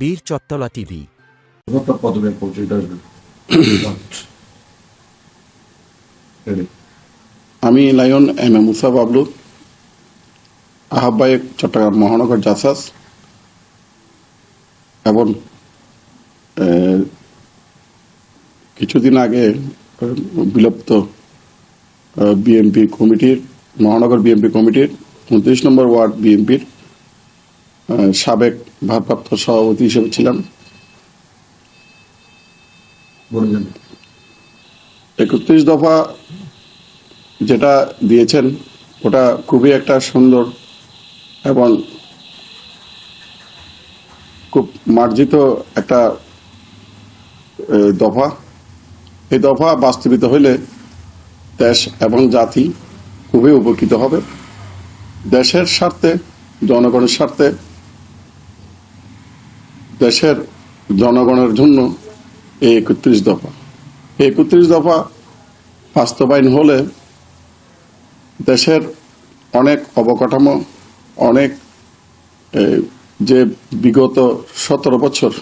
বীর চত্তলা টিভি? আমি lion M A Musa Bablu আহ্বায়ক চট্টগ্রাম মহানগর জাসাস এবং কিছুদিন আগে বিলুপ্ত বিএনপি কমিটির মহানগর বিএনপি কমিটির উনত্রিশ নম্বর ওয়ার্ড বিএনপির সাবেক ভারপ্রাপ্ত সভাপতি হিসেবে ছিলাম। একত্রিশ দফা যেটা দিয়েছেন ওটা খুবই একটা সুন্দর এবং খুব মার্জিত একটা দফা। এই দফা বাস্তবিত হইলে দেশ এবং জাতি খুবই উপকৃত হবে। দেশের স্বার্থে জনগণের স্বার্থে দেশের জনগণের জন্য এই একত্রিশ দফা। একত্রিশ দফা বাস্তবায়ন হলে দেশের অনেক অবকাঠামো, অনেক যে বিগত সতেরো বছর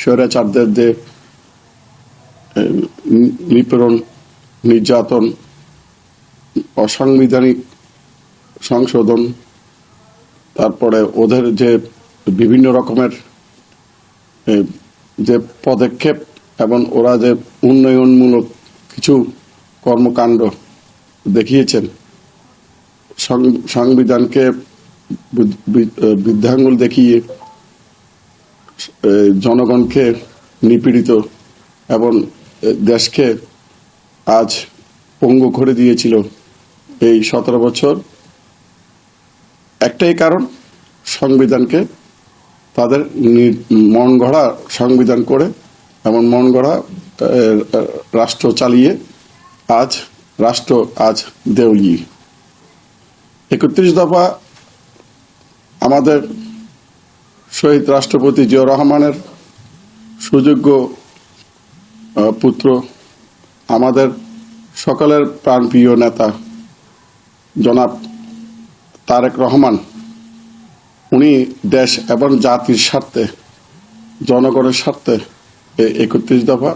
স্বৈরাচারদের যে নিপীড়ন, নির্যাতন, অসাংবিধানিক সংশোধন, তারপরে ওদের যে বিভিন্ন রকমের যে পদক্ষেপ এবং ওরা যে উন্নয়নমূলক কিছু কর্মকাণ্ড দেখিয়েছেন সংবিধানকে বৃদ্ধাঙ্গুল দেখিয়ে জনগণকে নিপীড়িত এবং দেশকে আজ পঙ্গু করে দিয়েছিল এই সতেরো বছর। একটাই কারণ, সংবিধানকে তাদের মন গড়া সংবিধান করে, এমন মন গড়া রাষ্ট্র চালিয়ে আজ রাষ্ট্র আজ দেউলি। একত্রিশ দফা আমাদের শহীদ রাষ্ট্রপতি জিয়া রহমানের সুযোগ্য পুত্র, আমাদের সকলের প্রাণপ্রিয় নেতা জনাব তারেক রহমান। উনি দেশ এবং জাতির স্বার্থে, জনগণের স্বার্থে একত্রিশ দফা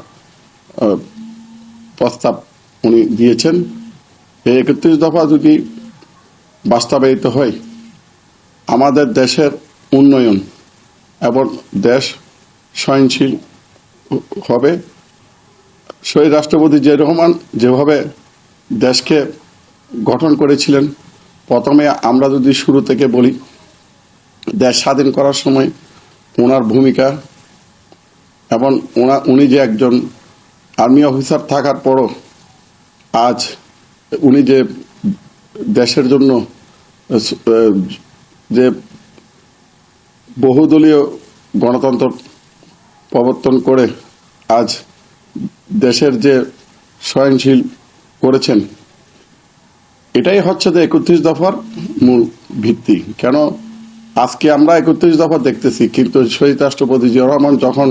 প্রস্তাব উনি দিয়েছেন। এই একত্রিশ দফা যদি বাস্তবায়িত হয়, আমাদের দেশের উন্নয়ন এবং দেশ সহনশীল হবে। শহীদ রাষ্ট্রপতি জিয়া রহমান যেভাবে দেশকে গঠন করেছিলেন, প্রথমে আমরা যদি শুরু থেকে বলি স্বাধীন করার সময় ওনার ভূমিকা এবং ওনা, উনি যে একজন আর্মি অফিসার থাকার পরও আজ উনি যে দেশের জন্য, যে বহুদলীয় গণতন্ত্র প্রবর্তন করে আজ দেশের যে স্বয়ংশীল করেছেন, এটাই হচ্ছে যে একত্রিশ দফার মূল ভিত্তি। কেন আজকে আমরা একত্রিশ দফা দেখতেছি, কিন্তু শহীদ রাষ্ট্রপতি জিয়া রহমান যখন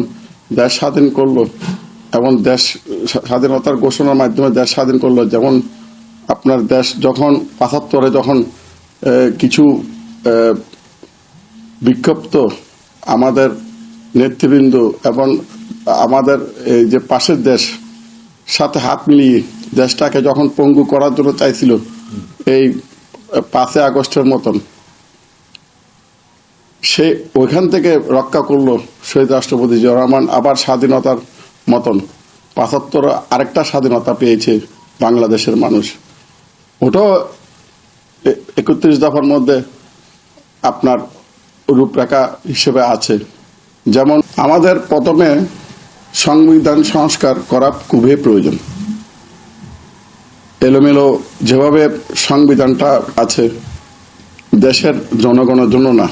দেশ স্বাধীন করল এবং দেশ স্বাধীনতার ঘোষণার মাধ্যমে দেশ স্বাধীন করল, যেমন আপনার দেশ যখন পাঁচাত্তরে যখন কিছু বিক্ষিপ্ত আমাদের নেতৃবৃন্দ এবং আমাদের এই যে পাশের দেশ সাথে হাত মিলিয়ে দেশটাকে যখন পঙ্গু করার জন্য চাইছিল, এই পাঁচই আগস্টের মতন। সে ওইখান থেকে রক্ষা করল শহীদ রাষ্ট্রপতি জিয়া রহমান, আবার স্বাধীনতার মতন। পাঁচাত্তর আরেকটা স্বাধীনতা পেয়েছে বাংলাদেশের মানুষ। ওটাও একত্রিশ দফার মধ্যে আপনার রূপরেখা হিসেবে আছে। যেমন আমাদের প্রথমে সংবিধান সংস্কার করা খুবই প্রয়োজন। এলোমেলো যেভাবে সংবিধানটা আছে, দেশের জনগণের জন্য না।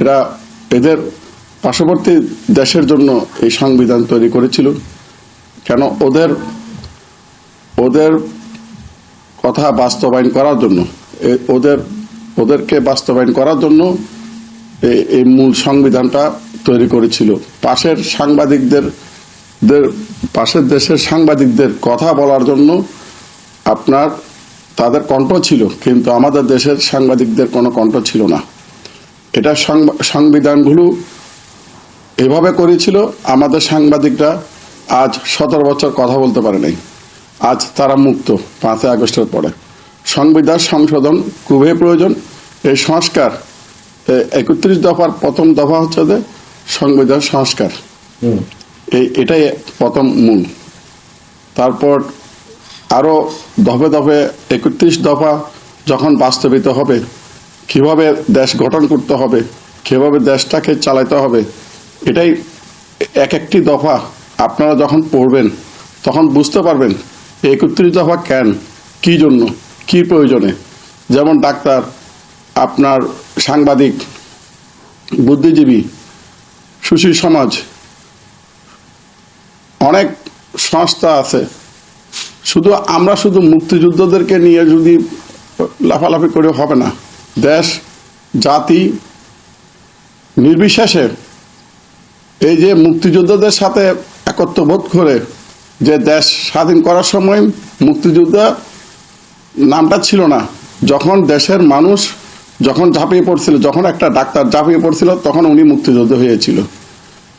এরা এদের পার্শ্ববর্তী দেশের জন্য এই সংবিধান তৈরি করেছিল। কেন? ওদের ওদের কথা বাস্তবায়ন করার জন্য। ওদের, ওদেরকে বাস্তবায়ন করার জন্য এই মূল সংবিধানটা তৈরি করেছিল। পাশের সাংবাদিকদের, দের- পাশের দেশের সাংবাদিকদের কথা বলার জন্য আপনার তাদের কণ্ঠ ছিল, কিন্তু আমাদের দেশের সাংবাদিকদের কোনো কণ্ঠ ছিল না। এটা সংবা- সংবিধানগুলো এভাবে করেছিল আমাদের সাংবাদিকরা আজ সতেরো বছর কথা বলতে পারে নাই। আজ তারা মুক্ত পাঁচই আগস্টের পরে। সংবিধান সংশোধন খুবই প্রয়োজন। এই সংস্কার একত্রিশ দফার প্রথম দফা হচ্ছে যে সংবিধান সংস্কার। এই এটাই প্রথম মূল। তারপর আরও দফে দফে একত্রিশ দফা যখন বাস্তবিত হবে কীভাবে দেশ গঠন করতে হবে, কীভাবে দেশটাকে চালাতে হবে, এটাই এক একটি দফা আপনারা যখন পড়বেন, তখন বুঝতে পারবেন একত্রিশ দফা কেন, কি জন্য, কি প্রয়োজনে। যেমন ডাক্তার, আপনার সাংবাদিক, বুদ্ধিজীবী, সুশীল সমাজ, অনেক সংস্থা আছে। শুধু আমরা শুধু মুক্তিযুদ্ধদেরকে নিয়ে যদি লাফালাফি করে হবে না দেশ জাতি নির্বিশেষে এই যে মুক্তিযোদ্ধাদের সাথে একত্রবোধ করে যে দেশ স্বাধীন করার সময় মুক্তিযোদ্ধা নামটা ছিল না। যখন দেশের মানুষ যখন ঝাঁপিয়ে পড়ছিল যখন একটা ডাক্তার ঝাঁপিয়ে পড়ছিল তখন উনি মুক্তিযোদ্ধা হয়েছিল।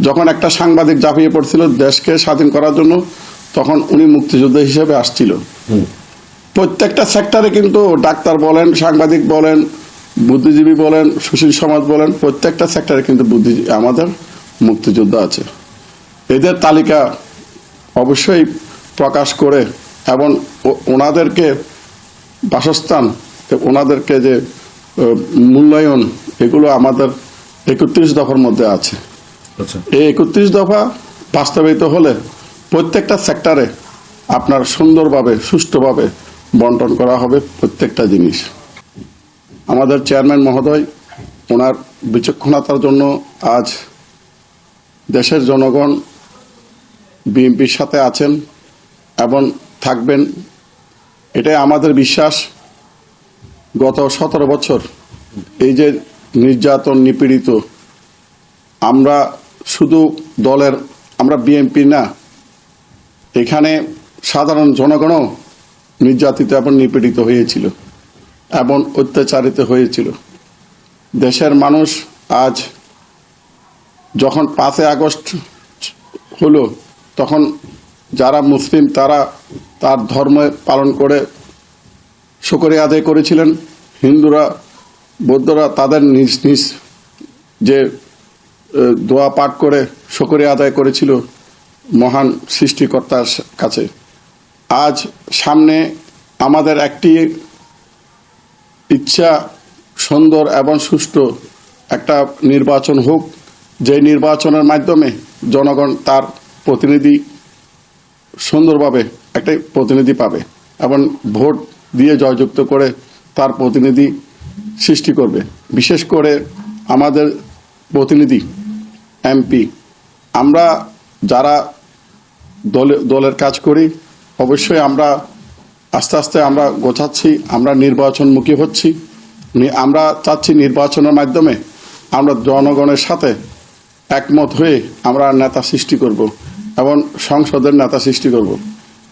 যখন একটা সাংবাদিক ঝাঁপিয়ে পড়ছিল দেশকে স্বাধীন করার জন্য তখন উনি মুক্তিযোদ্ধা হিসেবে আসছিল। প্রত্যেকটা সেক্টরে কিন্তু ডাক্তার বলেন সাংবাদিক বলেন বুদ্ধিজীবী বলেন সুশীল সমাজ বলেন প্রত্যেকটা সেক্টরে কিন্তু বুদ্ধিজীবী আমাদের মুক্তিযোদ্ধা আছে। এদের তালিকা অবশ্যই প্রকাশ করে এবং ওনাদেরকে বাসস্থান ওনাদেরকে যে মূল্যায়ন এগুলো আমাদের একত্রিশ দফার মধ্যে আছে। আচ্ছা। এই একত্রিশ দফা বাস্তবায়িত হলে প্রত্যেকটা সেক্টরে আপনার সুন্দরভাবে সুষ্ঠুভাবে বন্টন করা হবে প্রত্যেকটা জিনিস। আমাদের চেয়ারম্যান মহোদয়, ওনার বিচক্ষণতার জন্য আজ দেশের জনগণ বিএনপির সাথে আছেন এবং থাকবেন। এটাই আমাদের বিশ্বাস। গত সতেরো বছর এই যে নির্যাতন নিপীড়িত, আমরা শুধু দলের, আমরা বিএনপি না, এখানে সাধারণ জনগণও নির্যাতিত এবং নিপীড়িত হয়েছিল। এবং অত্যাচারিত হয়েছিল। দেশের মানুষ আজ যখন পাঁচই আগস্ট হলো, তখন যারা মুসলিম, তারা তার ধর্ম পালন করে শুকরিয়া আদায় করেছিলেন। হিন্দুরা, বৌদ্ধরা তাদের নিজ নিজ যে দোয়া পাঠ করে শুকরিয়া আদায় করেছিল মহান সৃষ্টিকর্তার কাছে। আজ সামনে আমাদের একটি ইচ্ছা, সুন্দর এবং সুষ্ঠু একটা নির্বাচন হোক। যে নির্বাচনের মাধ্যমে জনগণ তার প্রতিনিধি সুন্দরভাবে একটা প্রতিনিধি পাবে এবং ভোট দিয়ে জয়যুক্ত করে তার প্রতিনিধি সৃষ্টি করবে। বিশেষ করে আমাদের প্রতিনিধি, এমপি। আমরা যারা দলে, দলের কাজ করি, অবশ্যই আমরা আস্তে আস্তে আমরা গোছাচ্ছি, আমরা নির্বাচনমুখী হচ্ছি। আমরা চাচ্ছি নির্বাচনের মাধ্যমে আমরা জনগণের সাথে একমত হয়ে আমরা নেতা সৃষ্টি করব এবং সংসদের নেতা সৃষ্টি করব।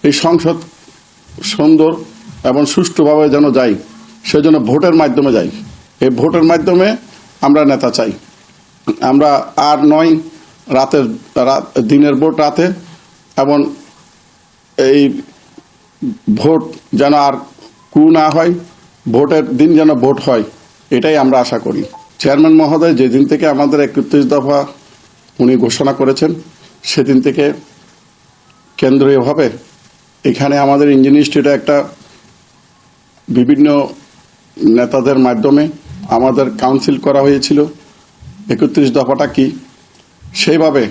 এই সংসদ সুন্দর এবং সুষ্ঠুভাবে যেন যাই সেজন্য ভোটের মাধ্যমে যাই। এই ভোটের মাধ্যমে আমরা নেতা চাই। আমরা আর নয়, রাতের দিনের ভোট রাতে এবং এই ভোট যেন আর কু না হয়, ভোটের দিন যেন ভোট হয়, এটাই আমরা আশা করি। চেয়ারম্যান মহোদয় যেদিন থেকে আমাদের একত্রিশ দফা উনি ঘোষণা করেছেন, সেদিন থেকে কেন্দ্রীয়ভাবে এখানে আমাদের ইঞ্জিন ইনস্টিটিউটে একটা বিভিন্ন নেতাদের মাধ্যমে আমাদের কাউন্সিল করা হয়েছিল, একত্রিশ দফাটা কি? সেইভাবে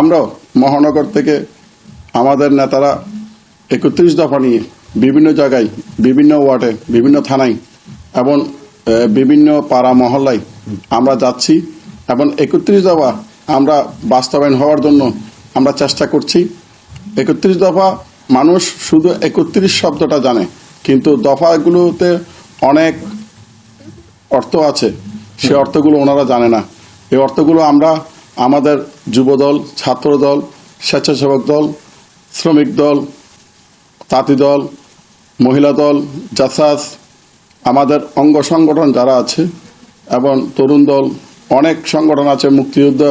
আমরাও মহানগর থেকে আমাদের নেতারা একত্রিশ দফা নিয়ে বিভিন্ন জায়গায়, বিভিন্ন ওয়ার্ডে, বিভিন্ন থানায় এবং বিভিন্ন পাড়া মহল্লায় আমরা যাচ্ছি এবং একত্রিশ দফা আমরা বাস্তবায়ন হওয়ার জন্য আমরা চেষ্টা করছি। একত্রিশ দফা মানুষ শুধু একত্রিশ শব্দটা জানে, কিন্তু দফাগুলোতে অনেক অর্থ আছে। সে অর্থগুলো ওনারা জানে না। এই অর্থগুলো আমরা আমাদের যুবদল, ছাত্রদল, স্বেচ্ছাসেবক দল, শ্রমিক দল তাঁতি দল, মহিলা দল, জাসাস, আমাদের অঙ্গ সংগঠন যারা আছে, এবং তরুণ দল, অনেক সংগঠন আছে, মুক্তিযোদ্ধা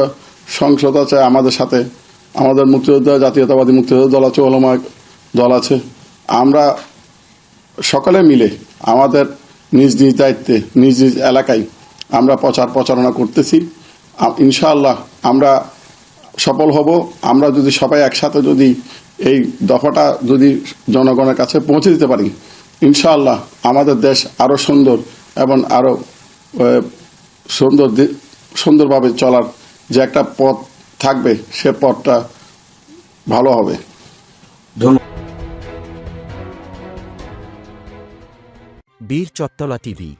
সংসদ আছে আমাদের সাথে। আমাদের মুক্তিযোদ্ধা, জাতীয়তাবাদী মুক্তিযোদ্ধা দল আছে, ওলমা দল আছে। আমরা সকলে মিলে আমাদের নিজ নিজ দায়িত্বে, নিজ নিজ এলাকায় আমরা প্রচার প্রচারণা করতেছি। ইনশাআল্লাহ আমরা সফল হব। আমরা যদি সবাই একসাথে যদি এই দফাটা যদি জনগণের কাছে পৌঁছে দিতে পারি ইনশাআল্লাহ আমাদের দেশ আরও সুন্দর এবং আরও সুন্দর সুন্দরভাবে চলার যে একটা পথ থাকবে সে পথটা ভালো হবে। বীর চত্তলা টিভি